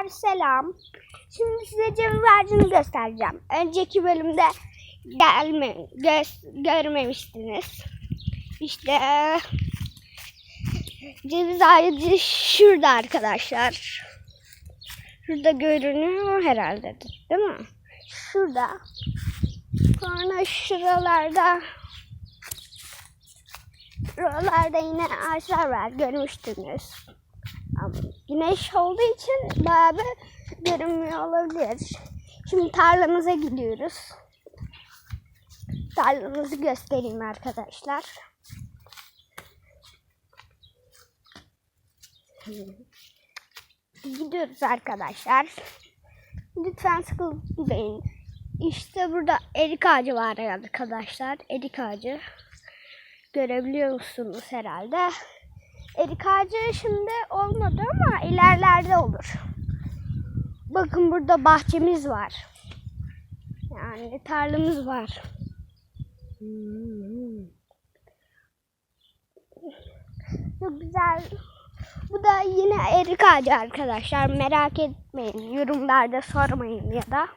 arkadaşlar selam. Şimdi size ceviz ağacını göstereceğim. Önceki bölümde gelme, göz, görmemiştiniz. İşte ceviz ağacı şurada arkadaşlar. Şurada görünüyor herhalde değil mi? Şurada. Sonra şuralarda Şuralarda yine ağaçlar var görmüştünüz. Güneş olduğu için bayağı bir görünmüyor olabilir. Şimdi tarlamıza gidiyoruz. Tarlamızı göstereyim arkadaşlar. Gidiyoruz arkadaşlar. Lütfen sıkılmayın. İşte burada erik ağacı var arkadaşlar. Erik ağacı. Görebiliyor musunuz herhalde? Erik ağacı şimdi olmadı ama ilerlerde olur. Bakın burada bahçemiz var. Yani tarlamız var. Çok güzel. Bu da yine erik ağacı arkadaşlar. Merak etmeyin. Yorumlarda sormayın ya da.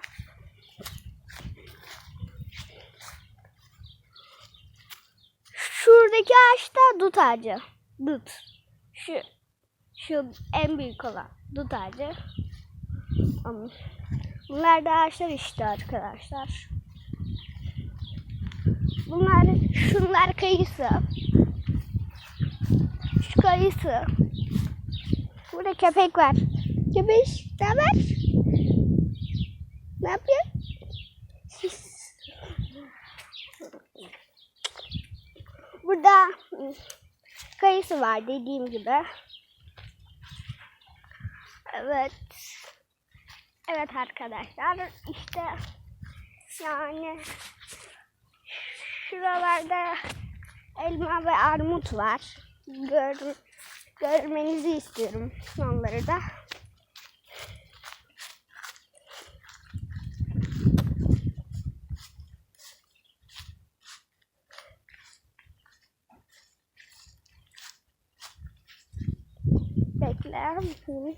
Şuradaki ağaç da dut ağacı. Dut. Şu şu en büyük olan dut ağacı. Bunlar da ağaçlar işte arkadaşlar. Bunlar şunlar kayısı. Şu kayısı. Burada köpek var. Köpek ne haber? Ne yapıyor? Burada kayısı var dediğim gibi. Evet. Evet arkadaşlar işte yani şuralarda elma ve armut var. Gör, görmenizi istiyorum onları da. Bekler misiniz?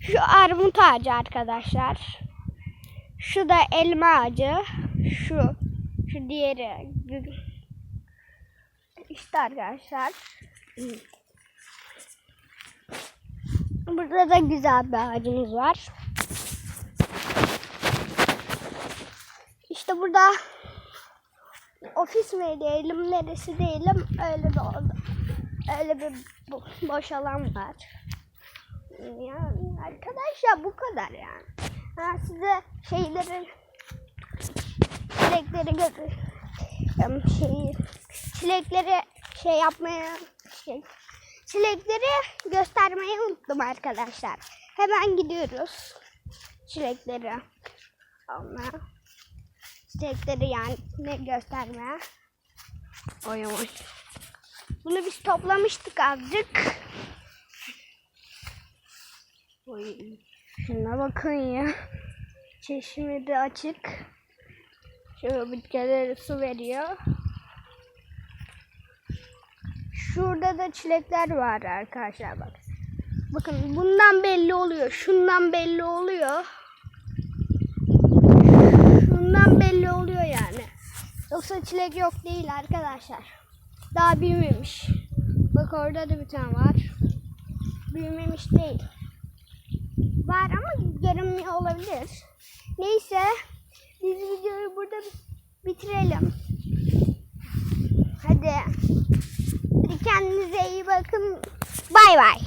Şu armut ağacı arkadaşlar. Şu da elma ağacı. Şu. Şu diğeri. İşte arkadaşlar. Burada da güzel bir ağacımız var. İşte burada ofis mi diyelim, neresi diyelim öyle bir oldu. Öyle bir bo- boş alan var. Yani arkadaşlar bu kadar yani. Ha, size şeyleri çilekleri götür em, şeyi çilekleri şey yapmaya şey, çilekleri göstermeyi unuttum arkadaşlar. Hemen gidiyoruz çilekleri almaya. Çilekleri yani ne göstermeye. Oy oy. Bunu biz toplamıştık azıcık. Oy. Şuna bakın ya. Çeşme de açık. Şöyle bitkilere su veriyor. Şurada da çilekler var arkadaşlar bak. Bakın bundan belli oluyor. Şundan belli oluyor. Şundan belli oluyor yani. Yoksa çilek yok değil arkadaşlar. Daha büyümemiş. Bak orada da bir tane var. Büyümemiş değil. Var ama görünmüyor olabilir. Neyse biz videoyu burada bitirelim. Hadi. Hadi kendinize iyi bakın. Bay bay.